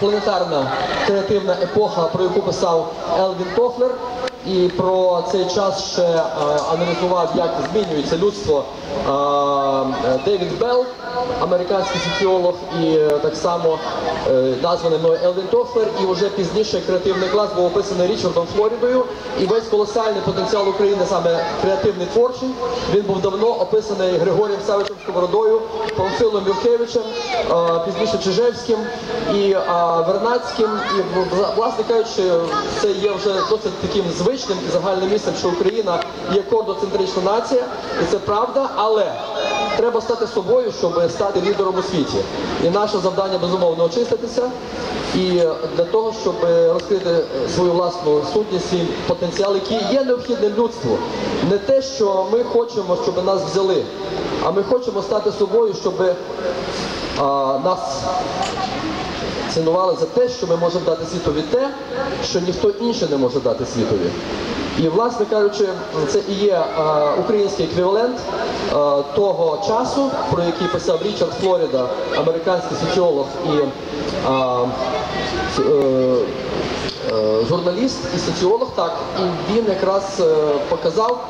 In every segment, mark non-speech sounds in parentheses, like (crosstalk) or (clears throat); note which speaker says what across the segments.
Speaker 1: планетарна креативна епоха, про яку писав Елвін Тофлер. І про цей час ще е, аналізував, як змінюється людство е, Девід Белл, американський соціолог, і е, так само е, названий мною Елвін Тофлер. І вже пізніше креативний клас був описаний Річардом Флорідою. І весь колосальний потенціал України, саме креативний творчий, він був давно описаний Григорієм Савичем Сковородою, Памфилом Юркевичем, е, пізніше Чижевським і Вернацьким. І власне кажучи, це є вже досить таким звичним і загальним місцем, що Україна є кордоцентрична нація, і це правда, але треба стати собою, щоб стати лідером у світі. І наше завдання безумовно очиститися. І для того, щоб розкрити свою власну сутність, свій потенціал, який є необхідним людству, не те, що ми хочемо, щоб нас взяли, а ми хочемо стати собою, щоб а, нас цінували за те, що ми можемо дати світові те, що ніхто інший не може дати світові. І, власне кажучи, це і є е, український еквівалент е, того часу, про який писав Річард Флоріда, американський соціолог і е, журналіст і соціолог, так, і він якраз е, показав,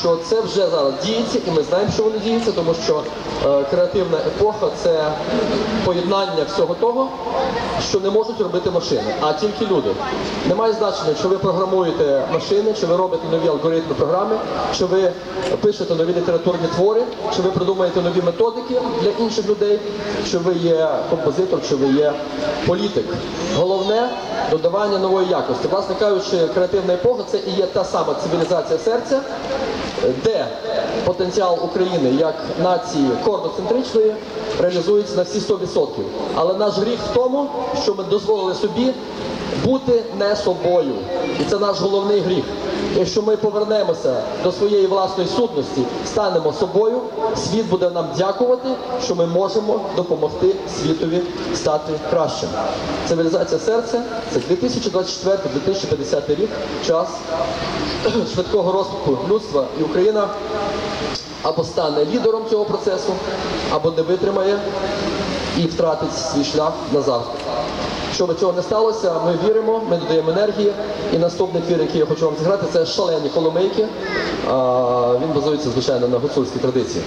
Speaker 1: що це вже зараз діється, і ми знаємо, що воно діється, тому що е, креативна епоха це поєднання всього того, що не можуть робити машини, а тільки люди. Немає значення, чи ви програмуєте машини, чи ви робите нові алгоритми програми, чи ви пишете нові літературні твори, чи ви придумаєте нові методики для інших людей, чи ви є композитор, чи ви є політик. Головне додавання нової якості. Власне кажучи, креативна епоха це і є та сама цивілізація серця, де потенціал України як нації кордоцентричної реалізується на всі 100%. Але наш гріх в тому, що ми дозволили собі бути не собою. І це наш головний гріх. Якщо ми повернемося до своєї власної сутності, станемо собою, світ буде нам дякувати, що ми можемо допомогти світові стати кращим. Цивілізація серця це 2024-2050 рік, час (clears throat) швидкого розвитку людства і Україна або стане лідером цього процесу, або не витримає і втратить свій шлях назавжди. Щоб цього не сталося, ми віримо, ми додаємо енергії. І наступний твір, який я хочу вам зіграти, це шалені коломейки. Він базується, звичайно, на гуцульській традиції.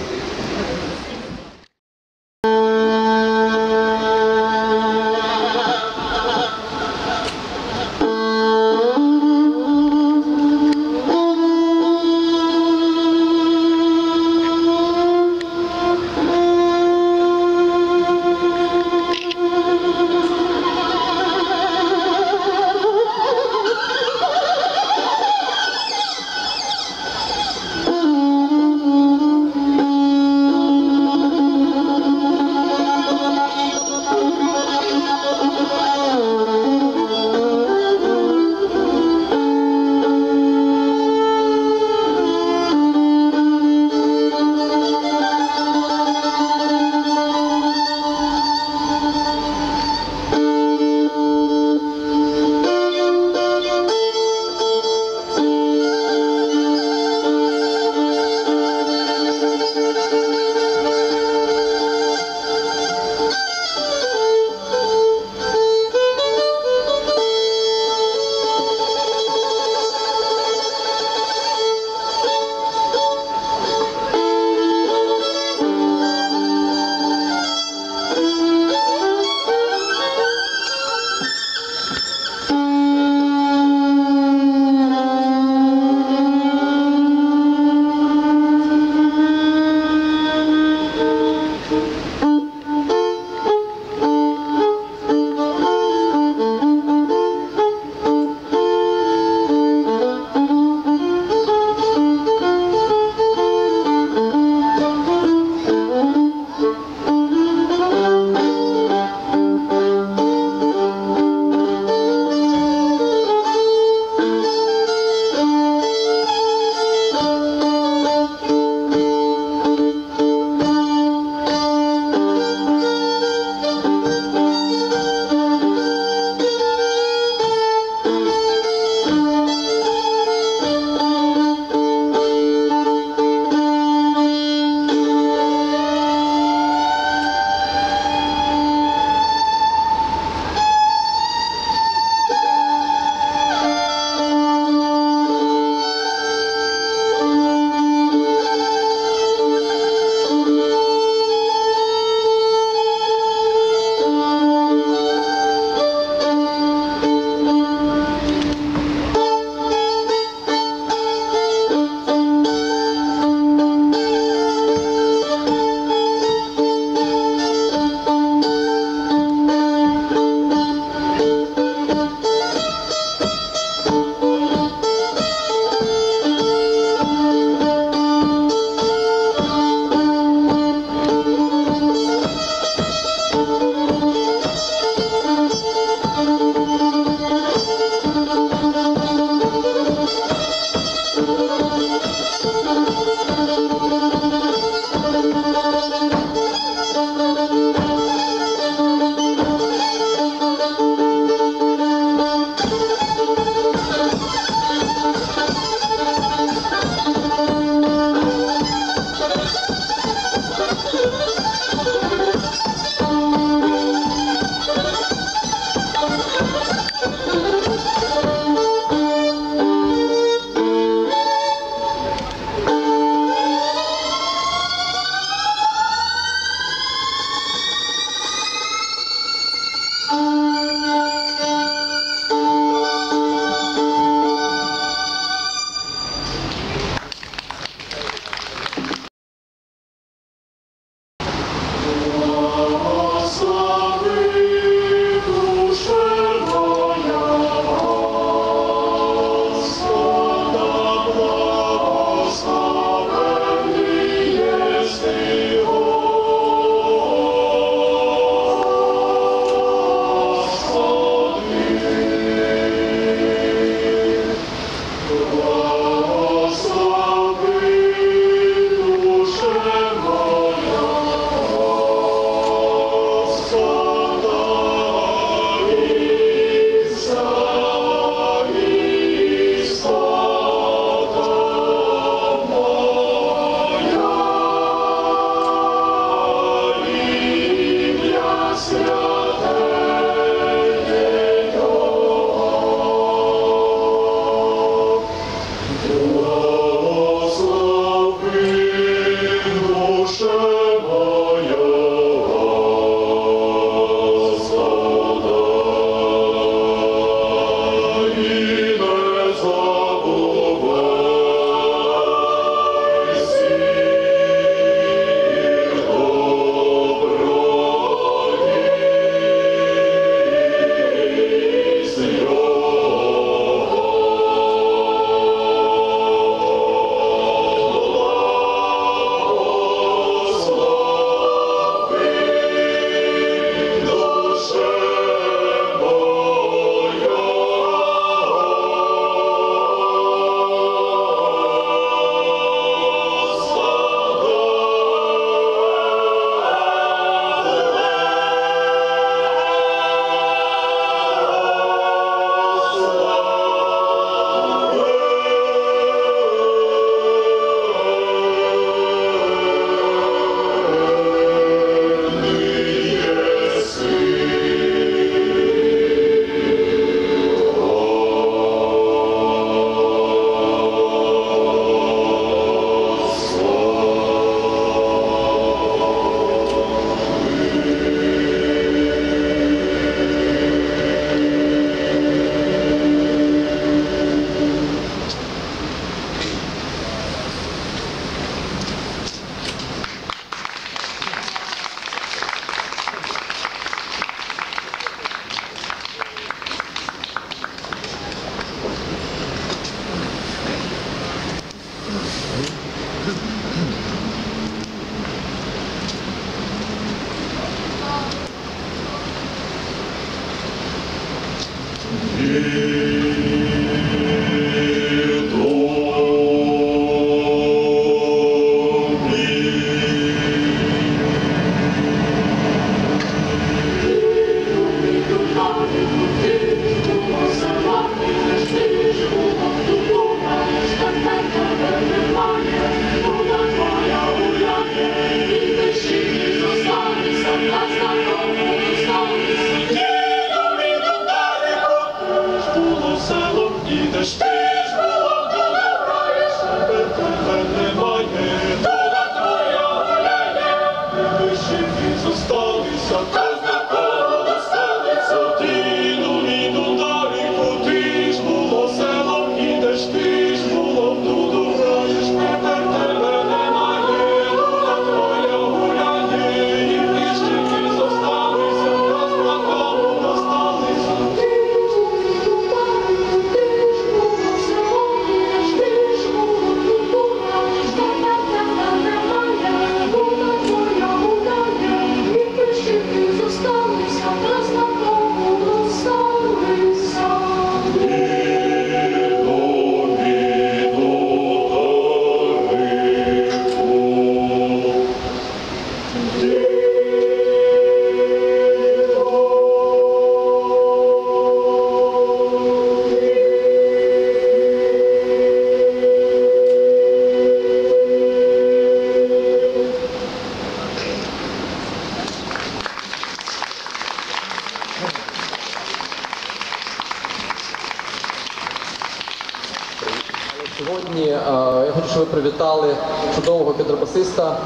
Speaker 1: Привітали чудового контрабасиста,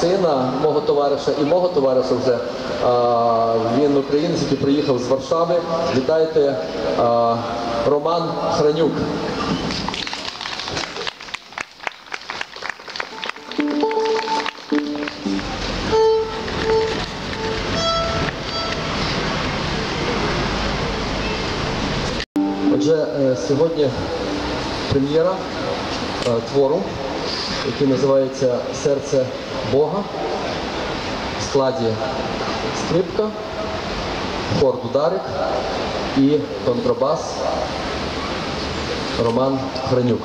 Speaker 1: сина мого товариша і мого товариша вже. Він українець, який приїхав з Варшави. Вітайте Роман Хранюк. Отже, е, сьогодні прем'єра твору, який називається Серце Бога в складі скрипка, хор Дударик і контрабас Роман Хранюк.